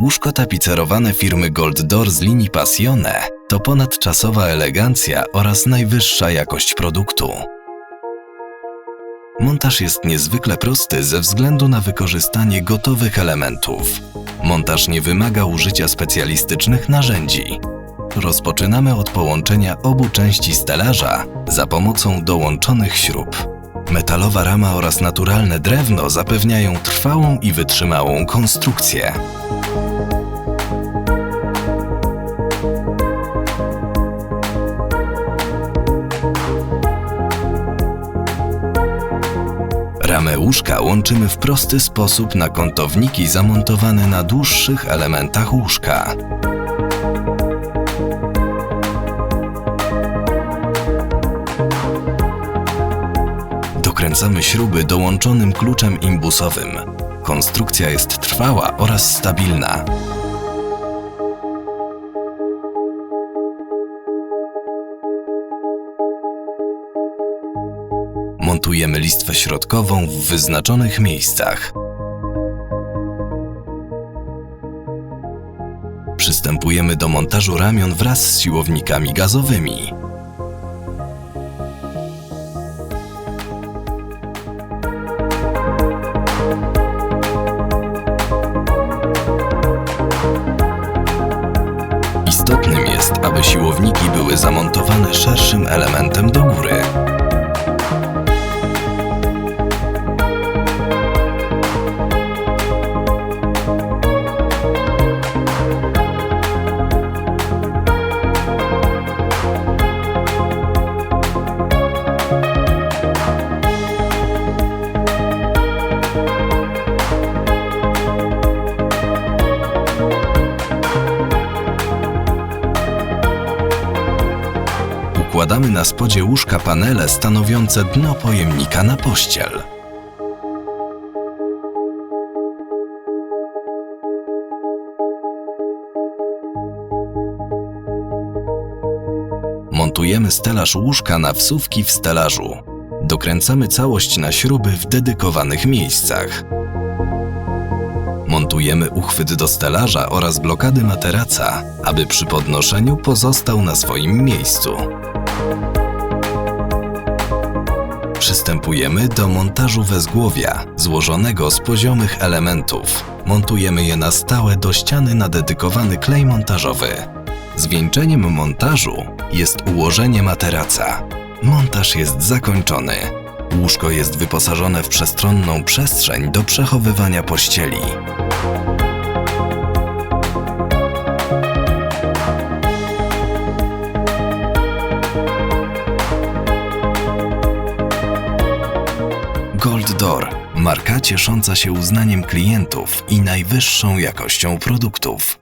Łóżko tapicerowane firmy Gold Door z linii Passione to ponadczasowa elegancja oraz najwyższa jakość produktu. Montaż jest niezwykle prosty ze względu na wykorzystanie gotowych elementów. Montaż nie wymaga użycia specjalistycznych narzędzi. Rozpoczynamy od połączenia obu części stelaża za pomocą dołączonych śrub. Metalowa rama oraz naturalne drewno zapewniają trwałą i wytrzymałą konstrukcję. Łóżka łączymy w prosty sposób na kątowniki zamontowane na dłuższych elementach łóżka. Dokręcamy śruby dołączonym kluczem imbusowym. Konstrukcja jest trwała oraz stabilna. Montujemy listwę środkową w wyznaczonych miejscach. Przystępujemy do montażu ramion wraz z siłownikami gazowymi. Istotnym jest, aby siłowniki były zamontowane szerszym elementem do góry. Układamy na spodzie łóżka panele stanowiące dno pojemnika na pościel. Montujemy stelaż łóżka na wsówki w stelażu. Dokręcamy całość na śruby w dedykowanych miejscach. Montujemy uchwyt do stelaża oraz blokady materaca, aby przy podnoszeniu pozostał na swoim miejscu. Przystępujemy do montażu wezgłowia, złożonego z poziomych elementów. Montujemy je na stałe do ściany na dedykowany klej montażowy. Zwieńczeniem montażu jest ułożenie materaca. Montaż jest zakończony. Łóżko jest wyposażone w przestronną przestrzeń do przechowywania pościeli. Door, marka ciesząca się uznaniem klientów i najwyższą jakością produktów.